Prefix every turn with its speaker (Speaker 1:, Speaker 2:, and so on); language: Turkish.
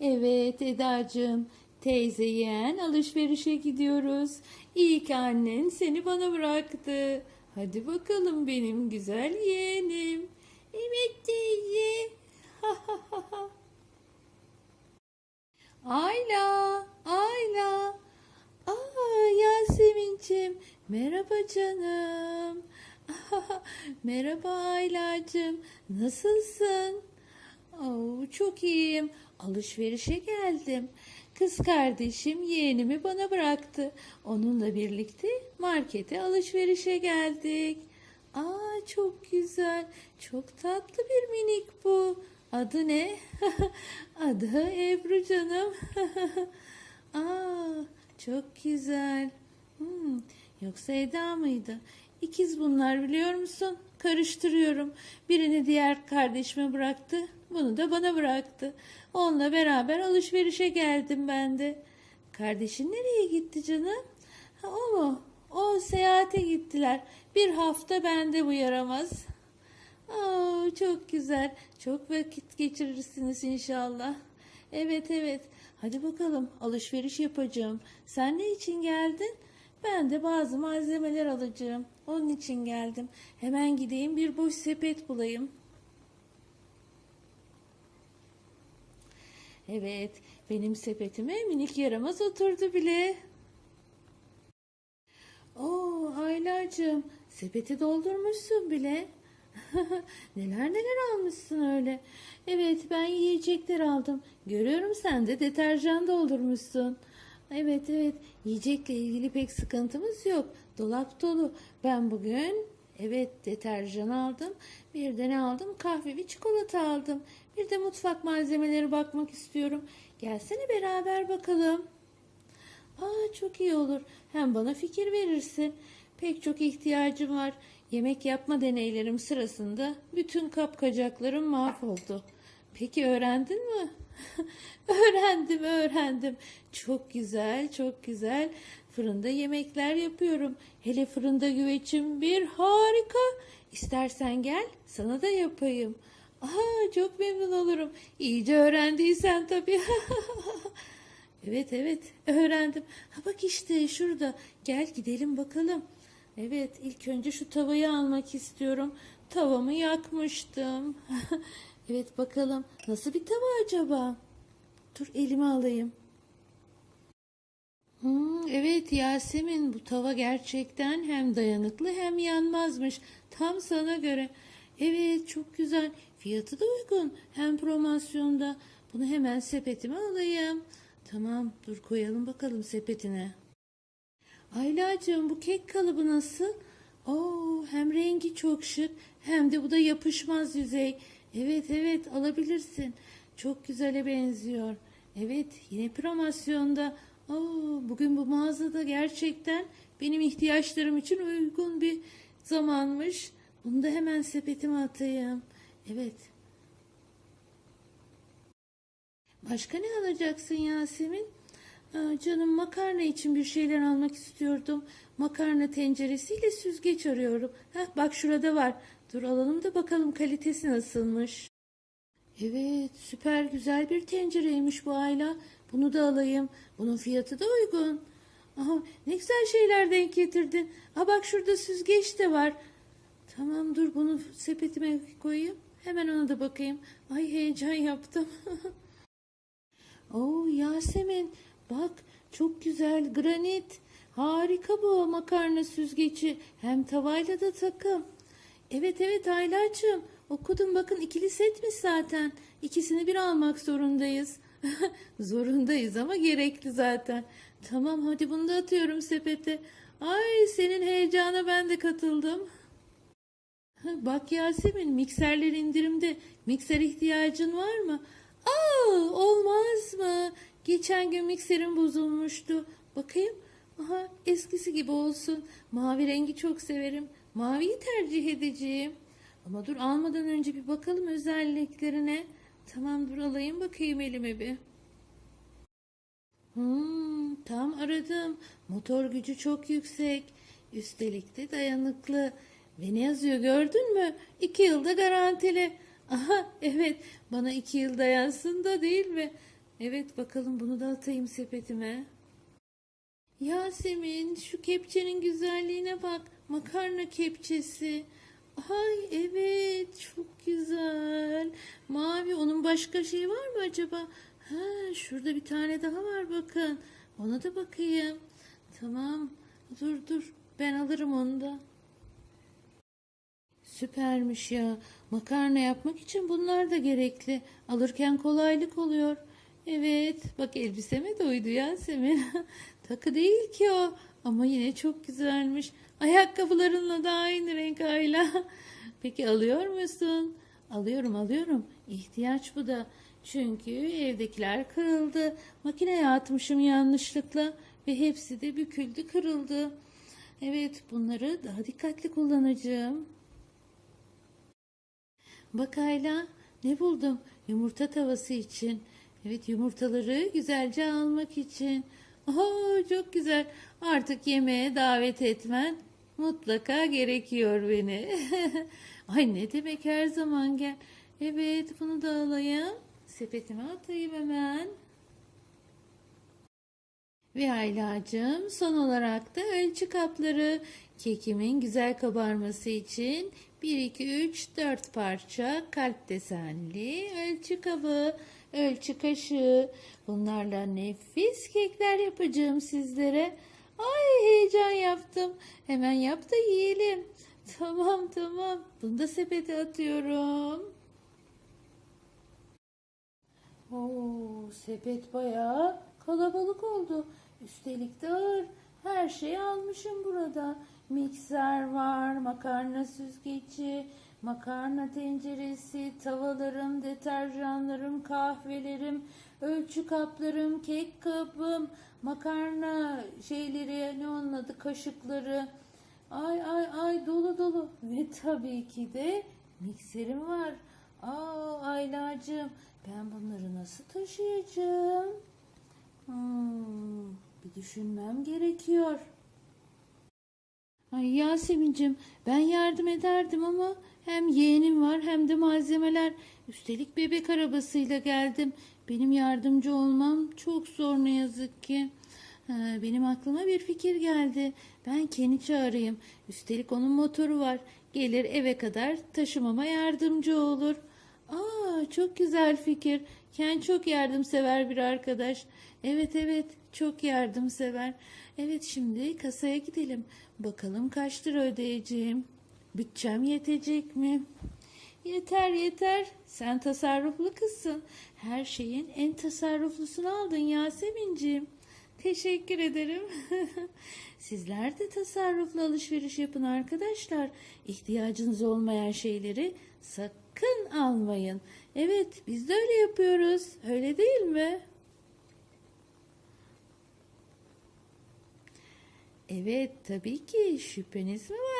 Speaker 1: Evet Edacığım, teyze yeğen alışverişe gidiyoruz. İyi ki annen seni bana bıraktı. Hadi bakalım benim güzel yeğenim. Evet teyze. Ayla, Ayla. Aa Yasemin'cim, merhaba canım. merhaba Aylacığım, nasılsın? Oo, çok iyiyim. Alışverişe geldim. Kız kardeşim yeğenimi bana bıraktı. Onunla birlikte markete alışverişe geldik. Aa çok güzel. Çok tatlı bir minik bu. Adı ne? Adı Ebru canım. Aa çok güzel. Hmm, yoksa Eda mıydı? İkiz bunlar biliyor musun? Karıştırıyorum. Birini diğer kardeşime bıraktı. Bunu da bana bıraktı. Onunla beraber alışverişe geldim ben de. Kardeşin nereye gitti canım? Ha, o mu? O seyahate gittiler. Bir hafta bende bu yaramaz. Aa, çok güzel. Çok vakit geçirirsiniz inşallah. Evet evet. Hadi bakalım alışveriş yapacağım. Sen ne için geldin? Ben de bazı malzemeler alacağım. Onun için geldim. Hemen gideyim bir boş sepet bulayım. Evet, benim sepetime minik yaramaz oturdu bile. Oo, Aylacığım, sepeti doldurmuşsun bile. neler neler almışsın öyle. Evet, ben yiyecekler aldım. Görüyorum sen de deterjan doldurmuşsun. Evet, evet, yiyecekle ilgili pek sıkıntımız yok. Dolap dolu. Ben bugün Evet deterjan aldım. Bir de ne aldım? Kahve ve çikolata aldım. Bir de mutfak malzemeleri bakmak istiyorum. Gelsene beraber bakalım. Aa çok iyi olur. Hem bana fikir verirsin. Pek çok ihtiyacım var. Yemek yapma deneylerim sırasında bütün kapkacaklarım mahvoldu. Peki öğrendin mi? öğrendim, öğrendim. Çok güzel, çok güzel. Fırında yemekler yapıyorum. Hele fırında güvecim bir harika. İstersen gel, sana da yapayım. Aha, çok memnun olurum. İyice öğrendiysen tabii. evet, evet, öğrendim. Ha bak işte şurada. Gel gidelim bakalım. Evet, ilk önce şu tavayı almak istiyorum. Tavamı yakmıştım. evet, bakalım. Nasıl bir tava acaba? Dur elime alayım. Hmm, evet Yasemin bu tava gerçekten hem dayanıklı hem yanmazmış. Tam sana göre. Evet çok güzel. Fiyatı da uygun. Hem promosyonda. Bunu hemen sepetime alayım. Tamam dur koyalım bakalım sepetine. Aylacığım bu kek kalıbı nasıl? Oo, hem rengi çok şık hem de bu da yapışmaz yüzey. Evet evet alabilirsin. Çok güzele benziyor. Evet yine promosyonda. Oo, bugün bu mağazada gerçekten benim ihtiyaçlarım için uygun bir zamanmış. Bunu da hemen sepetime atayım. Evet. Başka ne alacaksın Yasemin? Aa, canım makarna için bir şeyler almak istiyordum. Makarna tenceresiyle süzgeç arıyorum. Heh, bak şurada var. Dur alalım da bakalım kalitesi nasılmış. Evet, süper güzel bir tencereymiş bu Ayla. Bunu da alayım. Bunun fiyatı da uygun. Aha, ne güzel şeyler denk getirdin. Ha bak şurada süzgeç de var. Tamam dur bunu sepetime koyayım. Hemen ona da bakayım. Ay heyecan yaptım. Oo Yasemin bak çok güzel granit. Harika bu makarna süzgeci. Hem tavayla da takım. Evet evet Aylacığım okudum bakın ikili setmiş zaten. İkisini bir almak zorundayız. Zorundayız ama gerekli zaten. Tamam hadi bunu da atıyorum sepete. Ay senin heyecana ben de katıldım. Bak Yasemin mikserler indirimde. Mikser ihtiyacın var mı? Aa olmaz mı? Geçen gün mikserim bozulmuştu. Bakayım. Aha eskisi gibi olsun. Mavi rengi çok severim. Maviyi tercih edeceğim. Ama dur almadan önce bir bakalım özelliklerine. Tamam dur alayım bakayım elime bir. Hmm, tam aradım. Motor gücü çok yüksek. Üstelik de dayanıklı. Ve ne yazıyor gördün mü? İki yılda garantili. Aha evet bana iki yıl dayansın da değil mi? Evet bakalım bunu da atayım sepetime. Yasemin şu kepçenin güzelliğine bak. Makarna kepçesi. Ay evet çok güzel. Mavi onun başka şey var mı acaba? Ha şurada bir tane daha var bakın. Ona da bakayım. Tamam. Dur dur. Ben alırım onu da. Süpermiş ya. Makarna yapmak için bunlar da gerekli. Alırken kolaylık oluyor. Evet, bak elbiseme de uydu Yasemin. Takı değil ki o. Ama yine çok güzelmiş. Ayakkabılarınla da aynı renk Ayla. Peki alıyor musun? Alıyorum alıyorum. İhtiyaç bu da. Çünkü evdekiler kırıldı. Makineye atmışım yanlışlıkla. Ve hepsi de büküldü kırıldı. Evet bunları daha dikkatli kullanacağım. Bak Ayla ne buldum? Yumurta tavası için. Evet yumurtaları güzelce almak için. Oo çok güzel. Artık yemeğe davet etmen mutlaka gerekiyor beni. Ay ne demek her zaman gel. Evet bunu da alayım. Sepetime atayım hemen. Ve Aylacığım son olarak da ölçü kapları kekimin güzel kabarması için 1, 2, 3, 4 parça kalp desenli ölçü kabı, ölçü kaşığı. Bunlarla nefis kekler yapacağım sizlere. Ay heyecan yaptım. Hemen yap da yiyelim. Tamam tamam. Bunu da sepete atıyorum. Oo, sepet bayağı kalabalık oldu. Üstelik de ağır. Her şeyi almışım burada. Mikser var, makarna süzgeci, makarna tenceresi, tavalarım, deterjanlarım, kahvelerim, ölçü kaplarım, kek kabım, makarna şeyleri, ne onun adı, kaşıkları. Ay ay ay dolu dolu. Ve tabii ki de mikserim var. Aa Aylacığım ben bunları nasıl taşıyacağım? Hmm, bir düşünmem gerekiyor. Ay Yasemin'cim ben yardım ederdim ama hem yeğenim var hem de malzemeler. Üstelik bebek arabasıyla geldim. Benim yardımcı olmam çok zor ne yazık ki. Benim aklıma bir fikir geldi. Ben Ken'i çağırayım. Üstelik onun motoru var. Gelir eve kadar taşımama yardımcı olur. Aa çok güzel fikir. Ken çok yardımsever bir arkadaş. Evet evet çok yardımsever. Evet şimdi kasaya gidelim. Bakalım kaç lira ödeyeceğim. Bütçem yetecek mi? Yeter yeter. Sen tasarruflu kızsın. Her şeyin en tasarruflusunu aldın Yasemin'ciğim. Teşekkür ederim. Sizler de tasarruflu alışveriş yapın arkadaşlar. İhtiyacınız olmayan şeyleri sakın almayın. Evet, biz de öyle yapıyoruz. Öyle değil mi? Evet, tabii ki şüpheniz mi var?